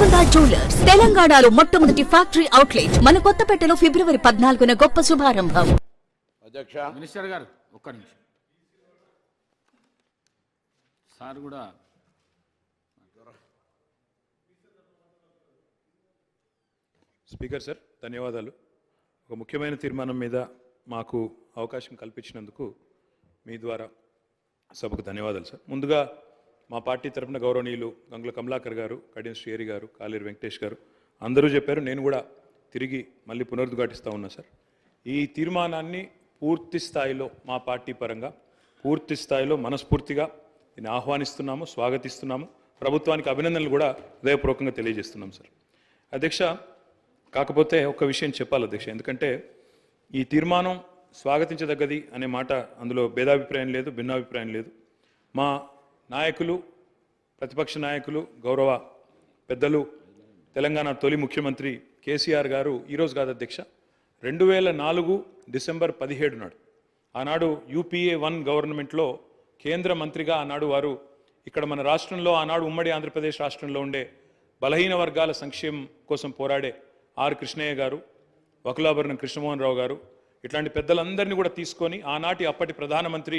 Golconda jewellers తెలంగాణలో మొట్టమొదటి factory outlet మన కొత్తపేటలో ఫిబ్రవరి పద్నాలుగున గొప్ప శుభారంభం. అధ్యక్ష. మినిస్టర్ గారు ఒక్క నిమిషం. సార్ కూడా స్పీకర్ సార్ ధన్యవాదాలు. ఒక ముఖ్యమైన తీర్మానం మీద మాకు అవకాశం కల్పించినందుకు మీ ద్వారా సభకు ధన్యవాదాలు సార్. ముందుగా మా పార్టీ తరఫున గౌరవనీయులు గంగుల కమలాకర్ గారు కడియం శ్రీహరి గారు కాలేరు వెంకటేష్ గారు అందరూ చెప్పారు. నేను కూడా తిరిగి మళ్ళీ పునరుద్ఘాటిస్తూ ఉన్నా సార్. ఈ తీర్మానాన్ని పూర్తి స్థాయిలో మా పార్టీ పరంగా పూర్తి స్థాయిలో మనస్ఫూర్తిగా దీన్ని ఆహ్వానిస్తున్నాము స్వాగతిస్తున్నాము. ప్రభుత్వానికి అభినందనలు కూడా హృదయపూర్వకంగా తెలియజేస్తున్నాం సార్. అధ్యక్ష కాకపోతే ఒక విషయం చెప్పాలి అధ్యక్ష. ఎందుకంటే ఈ తీర్మానం స్వాగతించదగ్గది అనే మాట అందులో భేదాభిప్రాయం లేదు భిన్నాభిప్రాయం లేదు. మా నాయకులు ప్రతిపక్ష నాయకులు గౌరవ పెద్దలు తెలంగాణ తొలి ముఖ్యమంత్రి కేసీఆర్ గారు ఈరోజు కాదు అధ్యక్ష. రెండు వేల నాలుగు డిసెంబర్ పదిహేడు నాడు ఆనాడు యూపీఏ వన్ గవర్నమెంట్లో కేంద్ర మంత్రిగా ఆనాడు వారు ఇక్కడ మన రాష్ట్రంలో ఆనాడు ఉమ్మడి ఆంధ్రప్రదేశ్ రాష్ట్రంలో ఉండే బలహీన వర్గాల సంక్షేమం కోసం పోరాడే ఆర్ కృష్ణయ్య గారు వకులాభరణం కృష్ణమోహన్ రావు గారు ఇట్లాంటి పెద్దలందరినీ కూడా తీసుకొని ఆనాటి అప్పటి ప్రధానమంత్రి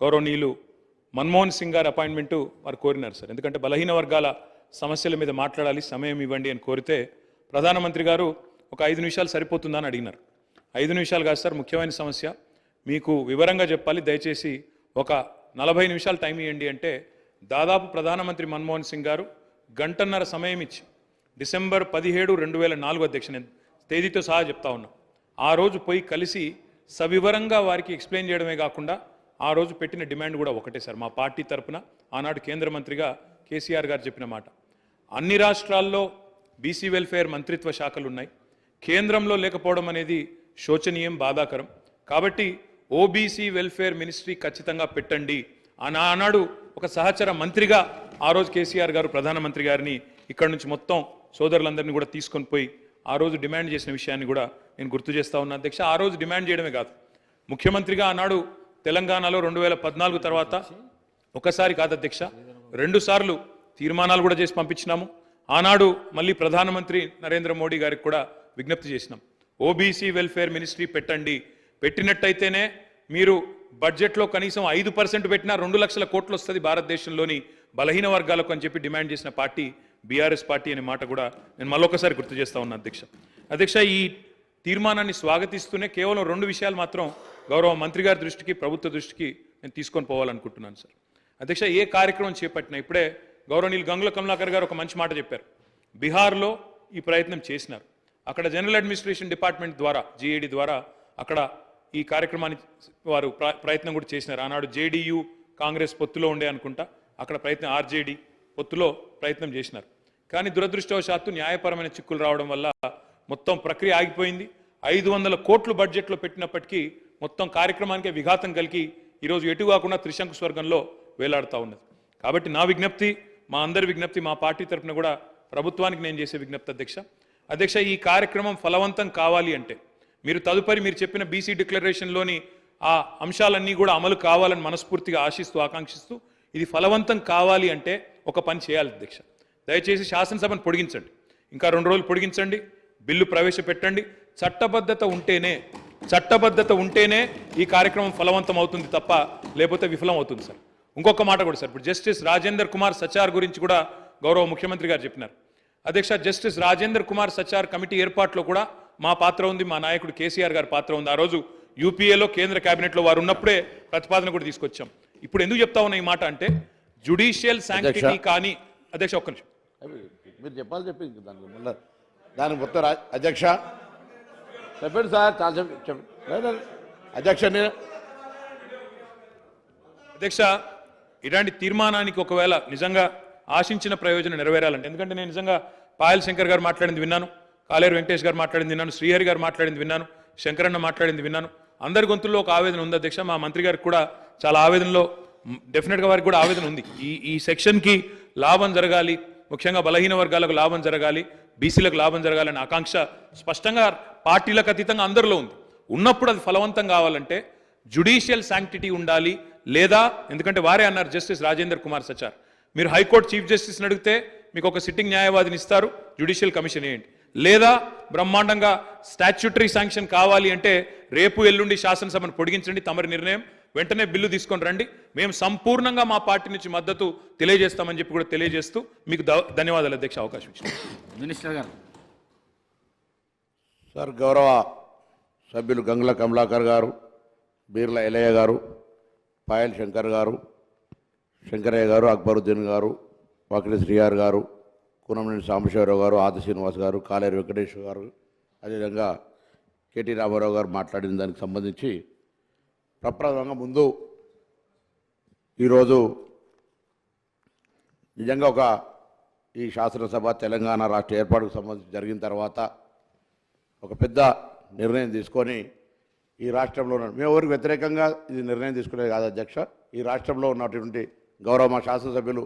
గౌరవనీయులు మన్మోహన్ సింగ్ గారి అపాయింట్మెంటు వారు కోరినారు సార్. ఎందుకంటే బలహీన వర్గాల సమస్యల మీద మాట్లాడాలి సమయం ఇవ్వండి అని కోరితే ప్రధానమంత్రి గారు ఒక ఐదు నిమిషాలు సరిపోతుందా అని అడిగినారు. ఐదు నిమిషాలు కాదు సార్ ముఖ్యమైన సమస్య. మీకు వివరంగా చెప్పాలి దయచేసి ఒక నలభై నిమిషాలు టైం ఇవ్వండి అంటే దాదాపు ప్రధానమంత్రి మన్మోహన్ సింగ్ గారు గంటన్నర సమయం ఇచ్చి డిసెంబర్ పదిహేడు రెండు వేల నాలుగు అధ్యక్ష నేను తేదీతో సహా చెప్తా ఉన్నా. ఆ రోజు పోయి కలిసి సవివరంగా వారికి ఎక్స్ప్లెయిన్ చేయడమే కాకుండా ఆ రోజు పెట్టిన డిమాండ్ కూడా ఒకటే సార్. మా పార్టీ తరపున ఆనాడు కేంద్ర మంత్రిగా కేసీఆర్ గారు చెప్పిన మాట. అన్ని రాష్ట్రాల్లో బీసీ వెల్ఫేర్ మంత్రిత్వ శాఖలు ఉన్నాయి కేంద్రంలో లేకపోవడం అనేది శోచనీయం బాధాకరం. కాబట్టి ఓబీసీ వెల్ఫేర్ మినిస్ట్రీ ఖచ్చితంగా పెట్టండి. అని ఆనాడు ఒక సహచర మంత్రిగా ఆ రోజు కేసీఆర్ గారు ప్రధానమంత్రి గారిని ఇక్కడ నుంచి మొత్తం సోదరులందరినీ కూడా తీసుకొని పోయి ఆ రోజు డిమాండ్ చేసిన విషయాన్ని కూడా నేను గుర్తు చేస్తా ఉన్నా. అధ్యక్ష ఆ రోజు డిమాండ్ చేయడమే కాదు. ముఖ్యమంత్రిగా ఆనాడు తెలంగాణలో రెండు వేల పద్నాలుగు తర్వాత ఒకసారి కాదు అధ్యక్ష రెండుసార్లు తీర్మానాలు కూడా చేసి పంపించినాము. ఆనాడు మళ్ళీ ప్రధానమంత్రి నరేంద్ర మోడీ గారికి కూడా విజ్ఞప్తి చేసినాం. ఓబీసీ వెల్ఫేర్ మినిస్ట్రీ పెట్టండి. పెట్టినట్టయితేనే మీరు బడ్జెట్లో కనీసం ఐదు పర్సెంట్ పెట్టినా రెండు లక్షల కోట్లు వస్తుంది భారతదేశంలోని బలహీన వర్గాలకు అని చెప్పి డిమాండ్ చేసిన పార్టీ బీఆర్ఎస్ పార్టీ అనే మాట కూడా నేను మళ్ళొకసారి గుర్తు చేస్తా ఉన్నా అధ్యక్ష. అధ్యక్ష ఈ తీర్మానాన్ని స్వాగతిస్తూనే కేవలం రెండు విషయాలు మాత్రం గౌరవ మంత్రి గారి దృష్టికి ప్రభుత్వ దృష్టికి నేను తీసుకొని పోవాలనుకుంటున్నాను సార్. అధ్యక్ష ఏ కార్యక్రమం చేపట్టినా ఇప్పుడే గౌరవనీయులు గంగుల కమలాకర్ గారు ఒక మంచి మాట చెప్పారు. బీహార్లో ఈ ప్రయత్నం చేసినారు. అక్కడ జనరల్ అడ్మినిస్ట్రేషన్ డిపార్ట్మెంట్ ద్వారా జీఏడి ద్వారా అక్కడ ఈ కార్యక్రమాన్ని వారు ప్ర- ప్రయత్నం కూడా చేసినారు. ఆనాడు జేడీయూ కాంగ్రెస్ పొత్తులో ఉండే అనుకుంటా అక్కడ ప్రయత్నం ఆర్జేడీ పొత్తులో ప్రయత్నం చేసినారు. కానీ దురదృష్టవశాత్తు న్యాయపరమైన చిక్కులు రావడం వల్ల మొత్తం ప్రక్రియ ఆగిపోయింది. ఐదు వందల కోట్లు బడ్జెట్లో పెట్టినప్పటికీ మొత్తం కార్యక్రమానికి విఘాతం కలిగి ఈరోజు ఎటు కాకుండా త్రిశంకు స్వర్గంలో వేలాడుతూ ఉన్నది. కాబట్టి నా విజ్ఞప్తి మా అందరి విజ్ఞప్తి మా పార్టీ తరఫున కూడా ప్రభుత్వానికి నేను చేసే విజ్ఞప్తి అధ్యక్ష. అధ్యక్ష ఈ కార్యక్రమం ఫలవంతం కావాలి అంటే మీరు తదుపరి మీరు చెప్పిన బీసీ డిక్లరేషన్లోని ఆ అంశాలన్నీ కూడా అమలు కావాలని మనస్ఫూర్తిగా ఆశిస్తూ ఆకాంక్షిస్తూ ఇది ఫలవంతం కావాలి అంటే ఒక పని చేయాలి అధ్యక్ష. దయచేసి శాసనసభను పొడిగించండి. ఇంకా రెండు రోజులు పొడిగించండి బిల్లు ప్రవేశపెట్టండి. చట్టబద్ధత ఉంటేనే చట్టబద్ధత ఉంటేనే ఈ కార్యక్రమం ఫలవంతం అవుతుంది తప్ప లేకపోతే విఫలం అవుతుంది సార్. ఇంకొక మాట కూడా సార్. ఇప్పుడు జస్టిస్ రాజేందర్ కుమార్ సచార్ గురించి కూడా గౌరవ ముఖ్యమంత్రి గారు చెప్పినారు. అధ్యక్ష జస్టిస్ రాజేందర్ కుమార్ సచార్ కమిటీ ఏర్పాట్లో కూడా మా పాత్ర ఉంది మా నాయకుడు కేసీఆర్ గారి పాత్ర ఉంది. ఆ రోజు యూపీఏలో కేంద్ర కేబినెట్లో వారు ఉన్నప్పుడే ప్రతిపాదన కూడా తీసుకొచ్చాం. ఇప్పుడు ఎందుకు చెప్తా ఉన్నా ఈ మాట అంటే జుడిషియల్ శాంక్టిటీ కానీ అధ్యక్ష ఒక్క నిమిషం. మీరు చెప్పాలి చెప్పింది దానికి మొత్తం అధ్యక్ష చెప్పండి సార్ చాలా చెప్పండి అధ్యక్ష అధ్యక్ష ఇలాంటి తీర్మానానికి ఒకవేళ నిజంగా ఆశించిన ప్రయోజనం నెరవేరాలంటే ఎందుకంటే నేను నిజంగా పాయల్ శంకర్ గారు మాట్లాడింది విన్నాను కాలేరు వెంకటేష్ గారు మాట్లాడింది విన్నాను శ్రీహరి గారు మాట్లాడింది విన్నాను శంకరన్న మాట్లాడింది విన్నాను. అందరి గొంతుల్లో ఒక ఆవేదన ఉంది అధ్యక్ష మా మంత్రి గారికి కూడా చాలా ఆవేదనలో డెఫినెట్గా వారికి కూడా ఆవేదన ఉంది. ఈ ఈ సెక్షన్కి లాభం జరగాలి ముఖ్యంగా బలహీన వర్గాలకు లాభం జరగాలి బీసీలకు లాభం జరగాలనే ఆకాంక్ష స్పష్టంగా పార్టీలకు అతీతంగా అందరిలో ఉంది. ఉన్నప్పుడు అది ఫలవంతం కావాలంటే జుడిషియల్ శాంక్టిటీ ఉండాలి లేదా ఎందుకంటే వారే అన్నారు జస్టిస్ రాజేందర్ కుమార్ సచార్. మీరు హైకోర్టు చీఫ్ జస్టిస్ని అడిగితే మీకు ఒక సిట్టింగ్ న్యాయవాదిని ఇస్తారు జ్యుడిషియల్ కమిషన్ వేయండి లేదా బ్రహ్మాండంగా స్టాచ్యుటరీ శాంక్షన్ కావాలి అంటే రేపు ఎల్లుండి శాసనసభను పొడిగించండి తమరి నిర్ణయం వెంటనే బిల్లు తీసుకొని రండి. మేము సంపూర్ణంగా మా పార్టీ నుంచి మద్దతు తెలియజేస్తామని చెప్పి కూడా తెలియజేస్తూ మీకు ధన్యవాదాలు అధ్యక్ష అవకాశం ఇచ్చిన. మినిస్టర్ గారు. సార్ గౌరవ సభ్యులు గంగుల కమలాకర్ గారు బీర్ల ఎలయ్య గారు పాయల్ శంకర్ గారు శంకరయ్య గారు అక్బరుద్దీన్ గారు వాకిడి శ్రీయార్ గారు కూనంనేని సాంబశివరావు గారు ఆది శ్రీనివాస్ గారు కాలేరు వెంకటేశ్వర గారు అదేవిధంగా కేటీ రామారావు గారు మాట్లాడిన దానికి సంబంధించి ప్రప్రథమంగా ముందు ఈరోజు నిజంగా ఒక ఈ శాసనసభ తెలంగాణ రాష్ట్ర ఏర్పాటుకు సంబంధించి జరిగిన తర్వాత ఒక పెద్ద నిర్ణయం తీసుకొని ఈ రాష్ట్రంలో ఉన్న మేము ఎవరికి వ్యతిరేకంగా ఇది నిర్ణయం తీసుకునేది కాదు అధ్యక్ష. ఈ రాష్ట్రంలో ఉన్నటువంటి గౌరవ మా శాసనసభ్యులు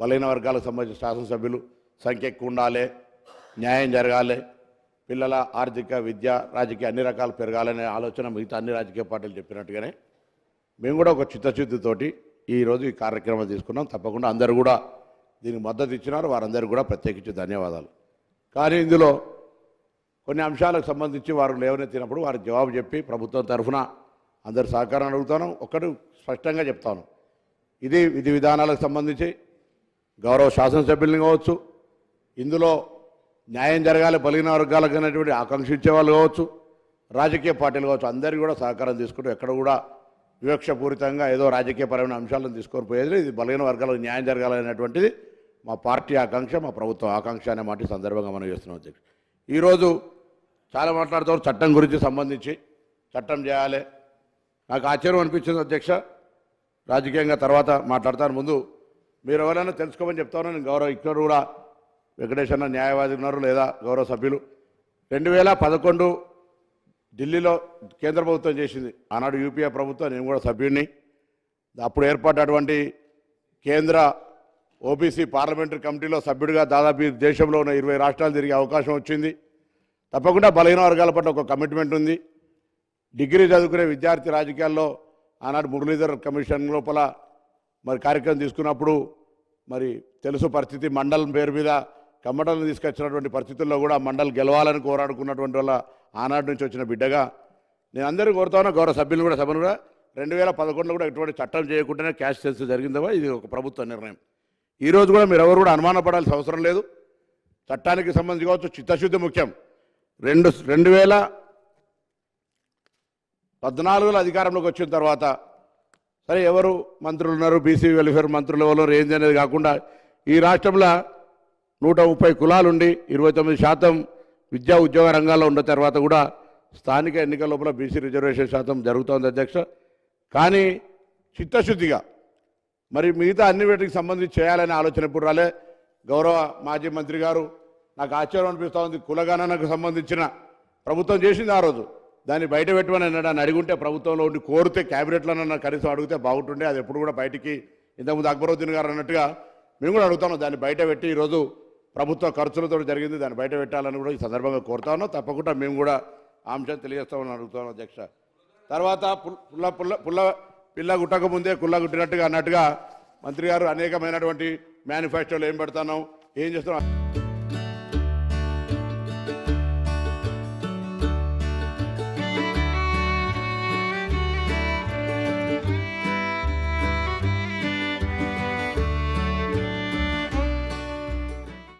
బలహీన వర్గాలకు సంబంధించిన శాసనసభ్యులు సంఖ్య ఎక్కువ ఉండాలి న్యాయం జరగాలి పిల్లల ఆర్థిక విద్య రాజకీయ అన్ని రకాలు పెరగాలనే ఆలోచన మిగతా అన్ని రాజకీయ పార్టీలు చెప్పినట్టుగానే మేము కూడా ఒక చిత్తశుద్ధితోటి ఈరోజు ఈ కార్యక్రమం తీసుకున్నాం. తప్పకుండా అందరూ కూడా దీనికి మద్దతు ఇచ్చినారు. వారందరూ కూడా ప్రత్యేకించి ధన్యవాదాలు. కానీ ఇందులో కొన్ని అంశాలకు సంబంధించి వారు లేవనెత్తినప్పుడు వారికి జవాబు చెప్పి ప్రభుత్వం తరఫున అందరు సహకారం అడుగుతాను. ఒక్కటి స్పష్టంగా చెప్తాను. ఇది విధి విధానాలకు సంబంధించి గౌరవ శాసనసభ్యులను కావచ్చు ఇందులో న్యాయం జరగాలి బలిగిన వర్గాలకు అనేటువంటి ఆకాంక్షించే వాళ్ళు కావచ్చు రాజకీయ పార్టీలు కావచ్చు అందరికీ కూడా సహకారం తీసుకుంటూ ఎక్కడ కూడా వివక్షపూరితంగా ఏదో రాజకీయపరమైన అంశాలను తీసుకొని పోయేది ఇది బలహీన వర్గాలకు న్యాయం జరగాలనేటువంటిది మా పార్టీ ఆకాంక్ష మా ప్రభుత్వం ఆకాంక్ష అనే మాట సందర్భంగా మనం చేస్తున్నాం అధ్యక్ష ఈరోజు చాలా మాట్లాడుతారు చట్టం గురించి సంబంధించి. చట్టం చేయాలి. నాకు ఆశ్చర్యం అనిపించింది అధ్యక్ష. రాజకీయంగా తర్వాత మాట్లాడతాను. ముందు మీరు ఎవరైనా తెలుసుకోమని చెప్తాను. నేను గౌరవ ఇక్కడ కూడా వెంకటేశ్వర న్యాయవాది ఉన్నారు లేదా గౌరవ సభ్యులు. రెండు వేల పదకొండు ఢిల్లీలో కేంద్ర ప్రభుత్వం చేసింది. ఆనాడు యూపీఏ ప్రభుత్వం నేను కూడా సభ్యుడిని అప్పుడు ఏర్పడ్డటువంటి కేంద్ర ఓబీసీ పార్లమెంటరీ కమిటీలో సభ్యుడిగా దాదాపు దేశంలో ఉన్న ఇరవై రాష్ట్రాలు తిరిగే అవకాశం వచ్చింది. తప్పకుండా బలహీన వర్గాల పట్ల ఒక కమిట్మెంట్ ఉంది. డిగ్రీ చదువుకునే విద్యార్థి రాజకీయాల్లో ఆనాడు మురళీధర్ కమిషన్ లోపల మరి కార్యక్రమం తీసుకున్నప్పుడు మరి తెలుసు పరిస్థితి. మండలం పేరు మీద కమ్మటలను తీసుకొచ్చినటువంటి పరిస్థితుల్లో కూడా మండలి గెలవాలని కోరాడుకున్నటువంటి వల్ల ఆనాటి నుంచి వచ్చిన బిడ్డగా నేను అందరూ కోరుతాను గౌరవ సభ్యులు కూడా సభను కూడా. రెండు వేల పదకొండులో కూడా ఎటువంటి చట్టం చేయకుండానే క్యాష్ సెన్స్ జరిగిందవా? ఇది ఒక ప్రభుత్వ నిర్ణయం. ఈరోజు కూడా మీరు ఎవరు కూడా అనుమానపడాల్సిన అవసరం లేదు. చట్టానికి సంబంధించి కావచ్చు చిత్తశుద్ధి ముఖ్యం. రెండు రెండు వేల పద్నాలుగులో అధికారంలోకి వచ్చిన తర్వాత సరే ఎవరు మంత్రులు ఉన్నారు బీసీ వెల్ఫేర్ మంత్రులు ఎవరు? ఏంది అనేది కాకుండా ఈ రాష్ట్రంలో నూట ముప్పై కులాలుండి ఇరవై తొమ్మిది శాతం విద్యా ఉద్యోగ రంగాల్లో ఉన్న తర్వాత కూడా స్థానిక ఎన్నికల లోపల బీసీ రిజర్వేషన్ శాతం జరుగుతోంది అధ్యక్ష. కానీ చిత్తశుద్ధిగా మరి మిగతా అన్ని వీటికి సంబంధించి చేయాలనే ఆలోచన ఎప్పుడు రాలే. గౌరవ మాజీ మంత్రి గారు నాకు ఆశ్చర్యం అనిపిస్తూ ఉంది. కులగణనకు సంబంధించిన ప్రభుత్వం చేసింది ఆ రోజు. దాన్ని బయట పెట్టమని అన్నాడు అడిగుంటే ప్రభుత్వంలో ఉండి కోరితే క్యాబినెట్లో నన్ను కనీసం అడిగితే బాగుంటుండే. అది ఎప్పుడు కూడా బయటికి ఇంతకుముందు అక్బరుద్దీన్ గారు అన్నట్టుగా మేము కూడా అడుగుతాము దాన్ని బయట పెట్టి ఈరోజు ప్రభుత్వ ఖర్చులతో జరిగింది దాన్ని బయట పెట్టాలని కూడా ఈ సందర్భంగా కోరుతా ఉన్నాం. తప్పకుండా మేము కూడా అంశం తెలియజేస్తామని అడుగుతాం అధ్యక్ష. తర్వాత పుల్ల పుల్ల పుల్ల పిల్ల గుట్టక ముందే కుల్ల గుట్టినట్టుగా అన్నట్టుగా మంత్రి గారు అనేకమైనటువంటి మేనిఫెస్టోలు ఏం పెడతాను ఏం చేస్తున్నాం